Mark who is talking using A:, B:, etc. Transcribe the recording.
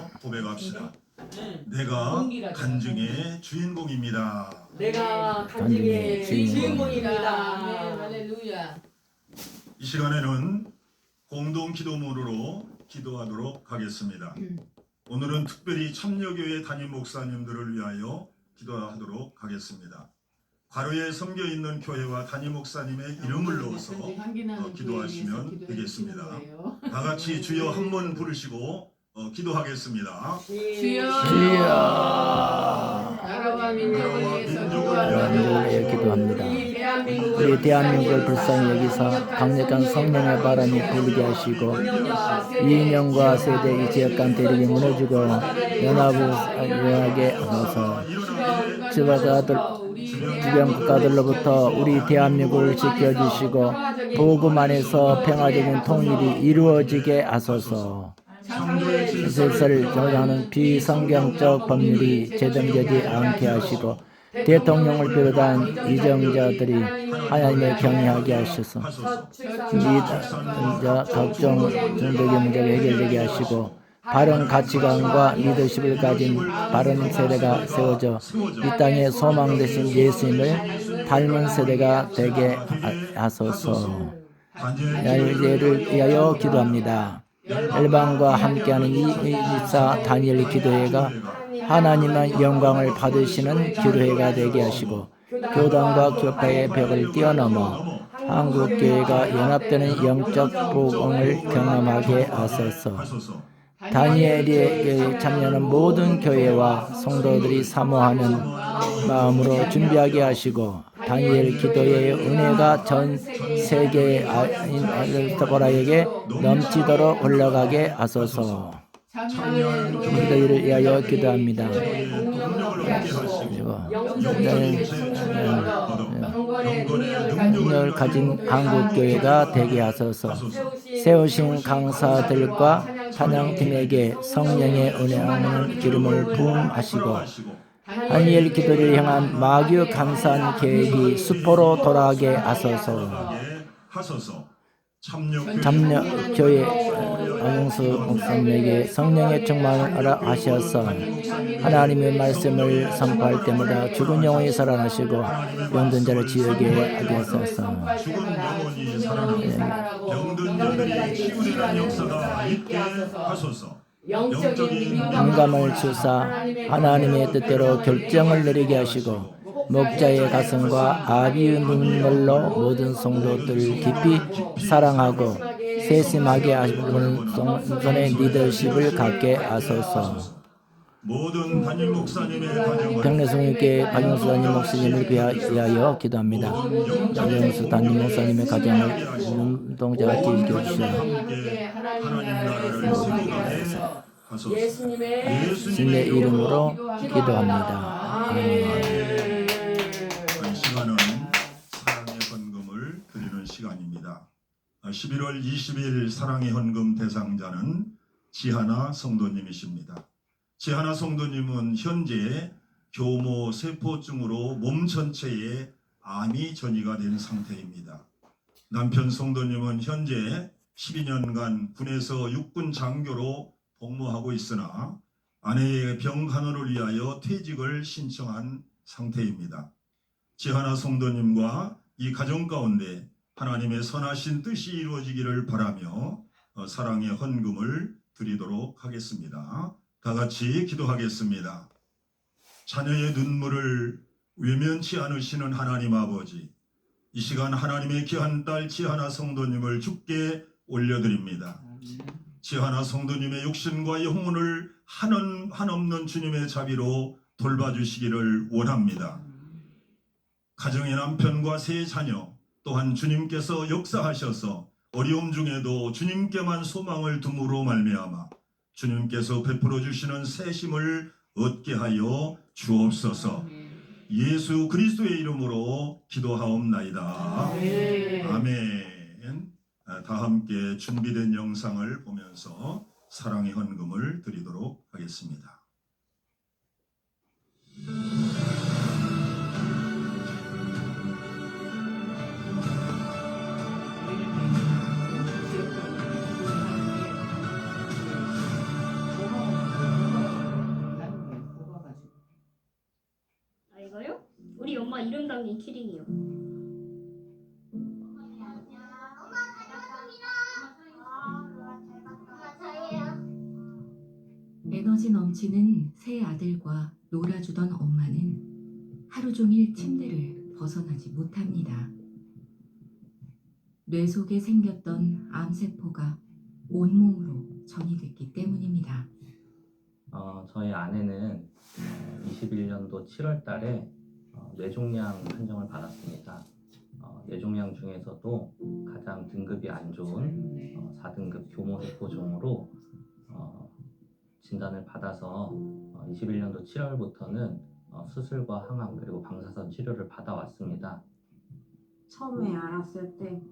A: 하면서 고백합시다.
B: 네.
A: 내가
B: 공기가
A: 간증의 주인공입니다.
B: 내가
C: 간증의
B: 간증의
C: 주인공.
B: 주인공입니다.
D: 아멘 할렐루야.
A: 이 시간에는 공동 기도문으로 기도하도록 하겠습니다. 오늘은 특별히 참여교회 담임 목사님들을 위하여 기도하도록 하겠습니다. 과로에 섬겨 있는 교회와 담임 목사님의 이름을 넣어서 어, 기도하시면 되겠습니다. 다 같이 주여 한 번 부르시고 어, 기도하겠습니다.
D: 주여.
C: 주여
D: 나라와 민족을 위해서
C: 민족을 위해 기도합니다. 우리 대한민국을 불쌍히 여기서 강력한 성령의 바람이 불게 하시고 이인영과 세대 이 지역 간 대립이 무너지고 연합을 유하게 하소서 지바자들 주변 국가들로부터 우리 대한민국을 지켜주시고 복음 안에서 평화적인 통일이 이루어지게 하소서 슬슬 정하는 비성경적 법률이 제정되지 않게 하시고 대통령을 비롯한 이정자들이 하나님을 경외하게 하셔서. 리더 각종 정적인 문제가 해결되게 하시고 바른 가치관과 리더십을 가진 바른 세대가 세워져 이 땅의 소망 되신 예수님을 닮은 세대가 되게 하소서 열제를 위하여 기도합니다. 열방과 함께하는 이 이사 다니엘 기도회가 하나님만 영광을 받으시는 기도회가 되게 하시고 교단과 교파의 벽을 뛰어넘어 한국 교회가 연합되는 영적 복음을 경험하게. 하소서. 다니엘에게 참여하는 모든 교회와 성도들이 사모하는 마음으로 준비하게 하시고 다니엘 기도의 은혜가 전 세계 알스토라에게 넘치도록 흘러가게 하소서. 기도를 위하여 기도합니다. 그리고 능력을 가진 한국 교회가 되게 하소서. 세우신 강사들과 찬양팀에게 성령의 은혜하는 기름을 부음하시고 다니엘 기도를 향한 마귀 감사한 계획이 수포로 돌아가게 하소서.
A: 참여
C: 교회 안영수 목사님에게 성령의 충만을 알아 하셔서 하나님의 말씀을 선포할 때마다 죽은 영혼이 살아나시고 병든 자를 지우게 하소서.
A: 죽은
D: 영적인
C: 영감을 주사 하나님의 뜻대로 결정을 내리게 하시고 목자의 가슴과 아비의 눈물로 모든 성도들을 깊이 사랑하고 세심하게 하시는 손의 리더십을 갖게 하소서.
A: 모든 담임 목사님의 가정을
C: 평내성님께 박영수 담임 목사님을 위하여 기도합니다. 박영수 담임 목사님의 가정을
A: 세우게 하소서.
C: 예수님의 이름으로 기도합니다. 아멘.
A: 이 시간은 사랑의 헌금을 드리는 시간입니다. 11월 20일 사랑의 헌금 대상자는 지하나 성도님이십니다. 지하나 성도님은 현재 교모 세포증으로 몸 전체에 암이 전이가 된 상태입니다. 남편 성도님은 현재 12년간 군에서 육군 장교로 복무하고 있으나 아내의 병 간호를 위하여 퇴직을 신청한 상태입니다. 지하나 성도님과 이 가정 가운데 하나님의 선하신 뜻이 이루어지기를 바라며 어, 사랑의 헌금을 드리도록 하겠습니다. 다 같이 기도하겠습니다. 자녀의 눈물을 외면치 않으시는 하나님 아버지, 이 시간 하나님의 귀한 딸 지하나 성도님을 주께 올려드립니다. 지하나 성도님의 육신과 영혼을 한은 한없는 주님의 자비로 돌봐주시기를 원합니다. 가정의 남편과 세 자녀 또한 주님께서 역사하셔서 어려움 중에도 주님께만 소망을 둠으로 말미암아 주님께서 베풀어 주시는 새심을 얻게 하여 주옵소서. 예수 그리스도의 이름으로 기도하옵나이다. 아멘. 아, 다 함께 준비된 영상을 보면서 사랑의 헌금을 드리도록 하겠습니다.
B: 엄마 이름 담긴 키링이요.
E: 에너지 넘치는 세 아들과 놀아주던 엄마는 하루 종일 침대를 벗어나지 못합니다. 뇌 속에 생겼던 암세포가 온몸으로 전이됐기 때문입니다.
F: 어, 저희 아내는 어, 21년도 7월 달에 어, 뇌종양 판정을 받았습니다. 어, 뇌종양 중에서도 가장 등급이 안 좋은 어, 4등급 교모세포종으로 어, 진단을 받아서 어, 21년도 7월부터는 어, 수술과 항암 그리고 방사선 치료를 받아왔습니다.
G: 처음에 알았을 때